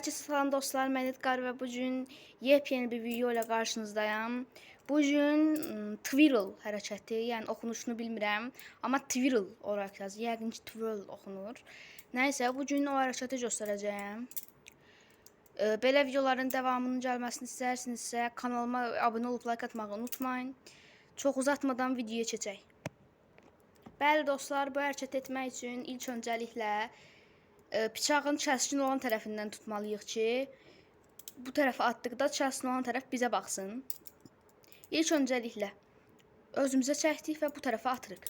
Herkese salam dostlar, mən Edgar və bu yepyeni bir video ilə qarşınızdayam. Bu gün ım, twirl hərəkəti, yəni oxunuşunu bilmirəm, amma twirl olaraq yazılır. Yəqin ki, twirl oxunur. Nəysə, bu gün o hərəkəti göstərəcəyəm. Belə videoların davamının gəlməsini istəyirsinizsə, kanalıma abunə olub like atmağı unutmayın. Çox uzatmadan videoya keçək. Bəli dostlar, bu hərəkət etmək üçün ilk öncəliklə bıçağın kəskin olan tərəfindən tutmalıyıq ki, bu tərəfə atdıqda kəskin olan tərəf bizə baxsın. İlk öncəliklə özümüzə çəkdik və bu tərəfə atırıq.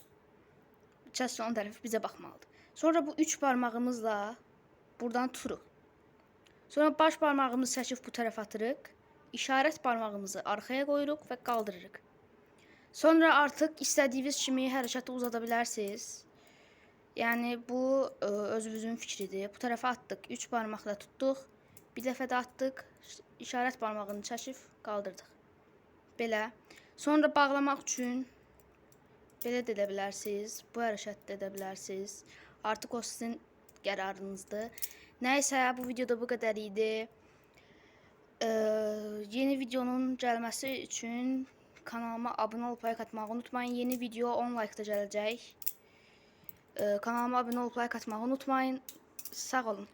Kəskin olan tərəf bizə baxmalıdır. Sonra bu üç barmağımızla buradan tuturuq. Sonra baş barmağımızı çəkib bu tərəfə atırıq. İşarət barmağımızı arxaya qoyuruq və qaldırırıq. Sonra artıq istədiyiniz kimi hərəkəti uzada bilərsiniz. Yəni bu ə, özümüzün fikridir. Bu tərəfə atdıq, 3 barmaqla tutduq. Bir dəfə də atdıq, işarət barmağını çəkib qaldırdıq. Belə. Sonra bağlamaq üçün belə də edə bilərsiniz. Bu hərəkəti də edə bilərsiniz. Artıq o sizin qərarınızdır. Nəysə, bu videoda bu qədər idi. Ee, yeni videonun gəlməsi üçün kanalıma abunə olub like atmağı unutmayın. Yeni video 10 like-da gələcək. Ee, kanalıma abunə olub like atmağı unutmayın. Sağ olun.